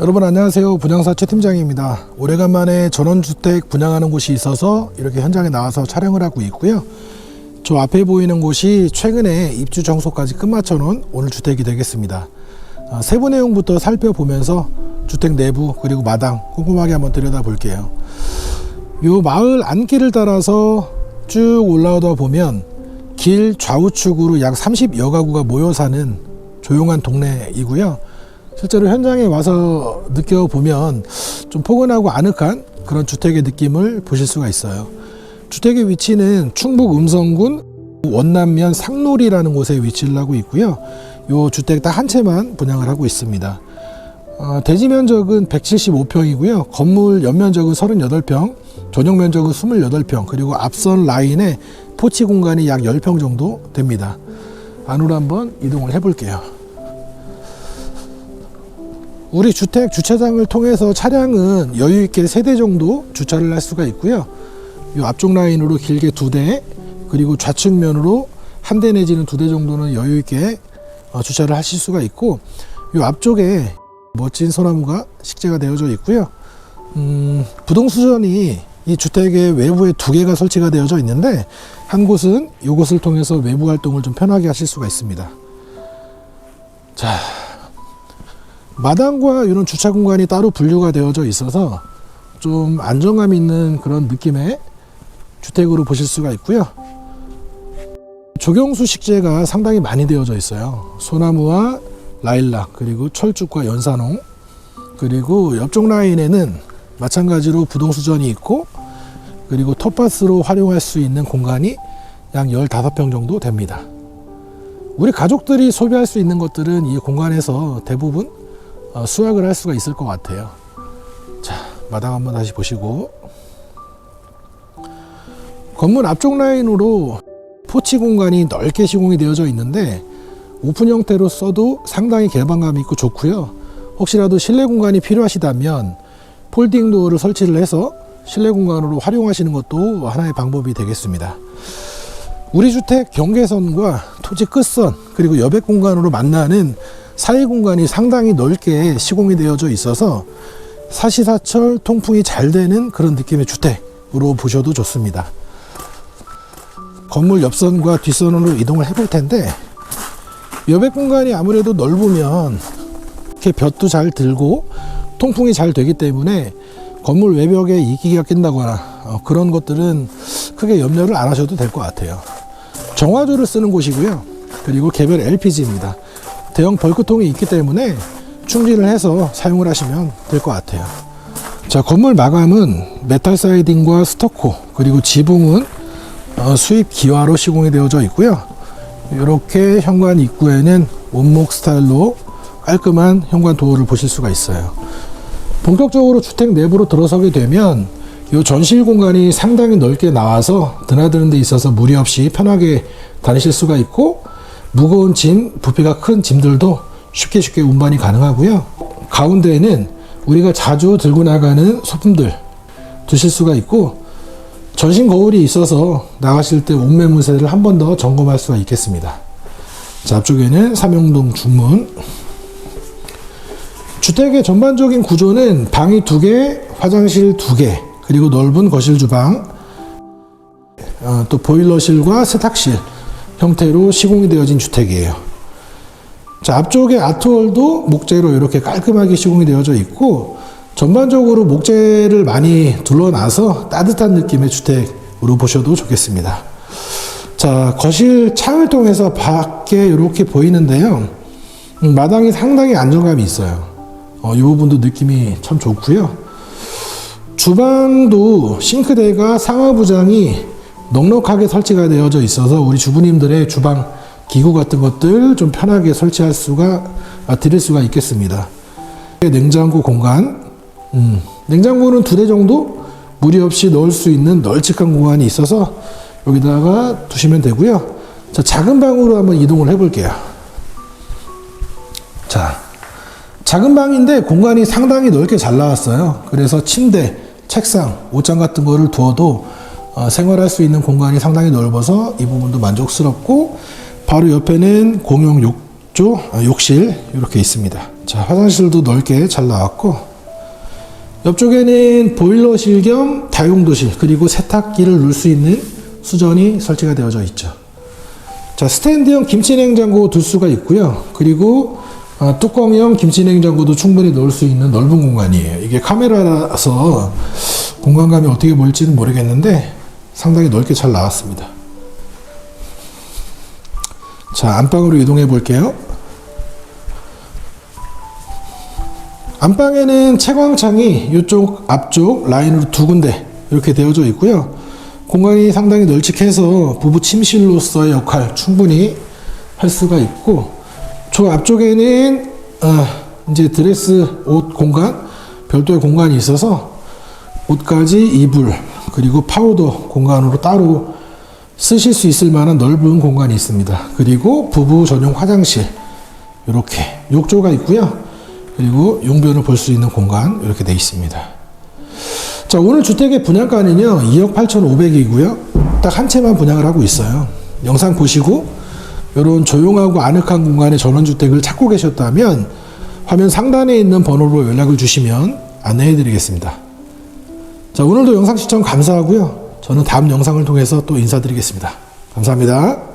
여러분 안녕하세요. 분양사 최 팀장입니다. 오래간만에 전원주택 분양하는 곳이 있어서 이렇게 현장에 나와서 촬영을 하고 있고요. 저 앞에 보이는 곳이 최근에 입주 정소까지 끝마쳐 놓은 오늘 주택이 되겠습니다. 아, 세부 내용부터 살펴보면서 주택 내부 그리고 마당 꼼꼼하게 한번 들여다 볼게요. 요 마을 안길을 따라서 쭉 올라오다 보면 길 좌우측으로 약 30여 가구가 모여 사는 조용한 동네이고요. 실제로 현장에 와서 느껴보면 좀 포근하고 아늑한 그런 주택의 느낌을 보실 수가 있어요. 주택의 위치는 충북 음성군 원남면 상놀이라는 곳에 위치를 하고 있고요. 요 주택 딱 한 채만 분양을 하고 있습니다. 어, 대지 면적은 175평이고요. 건물 연면적은 38평, 전용 면적은 28평, 그리고 앞선 라인에 포치 공간이 약 10평 정도 됩니다. 안으로 한번 이동을 해볼게요. 우리 주택 주차장을 통해서 차량은 여유 있게 세 대 정도 주차를 할 수가 있고요. 이 앞쪽 라인으로 길게 두 대, 그리고 좌측면으로 한 대 내지는 두 대 정도는 여유 있게 어, 주차를 하실 수가 있고, 이 앞쪽에 멋진 소나무가 식재가 되어져 있고요. 음, 부동 수전이 이 주택의 외부에 두 개가 설치가 되어져 있는데 한 곳은 이곳을 통해서 외부 활동을 좀 편하게 하실 수가 있습니다. 자, 마당과 이런 주차 공간이 따로 분류가 되어져 있어서 좀 안정감 있는 그런 느낌의 주택으로 보실 수가 있고요. 조경수 식재가 상당히 많이 되어져 있어요. 소나무와 라일락 그리고 철쭉과 연산홍 그리고 옆쪽 라인에는 마찬가지로 부동수전이 있고 그리고 텃밭으로 활용할 수 있는 공간이 약 15평 정도 됩니다. 우리 가족들이 소비할 수 있는 것들은 이 공간에서 대부분 어, 수확을 할 수가 있을 것 같아요. 자, 마당 한번 다시 보시고 건물 앞쪽 라인으로 포치 공간이 넓게 시공이 되어져 있는데 오픈 형태로 써도 상당히 개방감 있고 좋고요. 혹시라도 실내 공간이 필요하시다면 폴딩 도어를 설치를 해서 실내 공간으로 활용하시는 것도 하나의 방법이 되겠습니다. 우리 주택 경계선과 토지 끝선 그리고 여백 공간으로 만나는 사이 공간이 상당히 넓게 시공이 되어져 있어서 사시사철 통풍이 잘 되는 그런 느낌의 주택으로 보셔도 좋습니다. 건물 옆선과 뒷선으로 이동을 해볼 텐데 여백 공간이 아무래도 넓으면 이렇게 볕도 잘 들고 통풍이 잘 되기 때문에 건물 외벽에 이기가 낀다거나 어, 그런 것들은 크게 염려를 안 하셔도 될 것 같아요. 정화조를 쓰는 곳이고요. 그리고 개별 LPG입니다. 대형 벌크통이 있기 때문에 충진을 해서 사용을 하시면 될 것 같아요. 자, 건물 마감은 메탈 사이딩과 스토코 그리고 지붕은 어, 수입 기와로 시공이 되어져 있고요. 이렇게 현관 입구에는 원목 스타일로 깔끔한 현관 도어를 보실 수가 있어요. 본격적으로 주택 내부로 들어서게 되면 이 전실 공간이 상당히 넓게 나와서 드나드는 데 있어서 무리 없이 편하게 다니실 수가 있고 무거운 짐, 부피가 큰 짐들도 쉽게 쉽게 운반이 가능하고요. 가운데에는 우리가 자주 들고 나가는 소품들 두실 수가 있고 전신 거울이 있어서 나가실 때 옷매무새를 한 번 더 점검할 수가 있겠습니다. 자, 앞쪽에는 삼용동 중문. 주택의 전반적인 구조는 방이 두 개, 화장실 두 개, 그리고 넓은 거실 주방, 어, 또 보일러실과 세탁실 형태로 시공이 되어진 주택이에요. 자, 앞쪽에 아트월도 목재로 이렇게 깔끔하게 시공이 되어져 있고, 전반적으로 목재를 많이 둘러놔서 따뜻한 느낌의 주택으로 보셔도 좋겠습니다. 자, 거실 창을 통해서 밖에 이렇게 보이는데요. 음, 마당이 상당히 안정감이 있어요. 어, 이 부분도 느낌이 참 좋고요. 주방도 싱크대가 상하부장이 넉넉하게 설치가 되어져 있어서 우리 주부님들의 주방 기구 같은 것들 좀 편하게 설치할 수가 아, 드릴 수가 있겠습니다. 냉장고 공간, 음, 냉장고는 두 대 정도 무리 없이 넣을 수 있는 널찍한 공간이 있어서 여기다가 두시면 되고요. 자, 작은 방으로 한번 이동을 해볼게요. 자, 작은 방인데 공간이 상당히 넓게 잘 나왔어요. 그래서 침대, 책상, 옷장 같은 거를 두어도 어, 생활할 수 있는 공간이 상당히 넓어서 이 부분도 만족스럽고 바로 옆에는 공용 욕조 아, 욕실 이렇게 있습니다. 자, 화장실도 넓게 잘 나왔고 옆쪽에는 보일러실 겸 다용도실 그리고 세탁기를 넣을 수 있는 수전이 설치가 되어져 있죠. 자, 스탠드형 김치냉장고 둘 수가 있고요. 그리고 아, 뚜껑형 김치냉장고도 충분히 넣을 수 있는 넓은 공간이에요. 이게 카메라라서 공간감이 어떻게 보일지는 모르겠는데 상당히 넓게 잘 나왔습니다. 자, 안방으로 이동해 볼게요. 안방에는 채광창이 이쪽 앞쪽 라인으로 두 군데 이렇게 되어져 있고요. 공간이 상당히 널찍해서 부부 침실로서의 역할 충분히 할 수가 있고 저 앞쪽에는 아, 이제 드레스 옷 공간 별도의 공간이 있어서 옷가지 이불 그리고 파우더 공간으로 따로 쓰실 수 있을 만한 넓은 공간이 있습니다. 그리고 부부 전용 화장실 이렇게 욕조가 있고요. 그리고 용변을 볼 수 있는 공간 이렇게 되어 있습니다. 자 오늘 주택의 분양가는요 2억 8,500이고요. 딱 한 채만 분양을 하고 있어요. 영상 보시고 이런 조용하고 아늑한 공간의 전원주택을 찾고 계셨다면 화면 상단에 있는 번호로 연락을 주시면 안내해 드리겠습니다. 자 오늘도 영상 시청 감사하고요. 저는 다음 영상을 통해서 또 인사드리겠습니다. 감사합니다.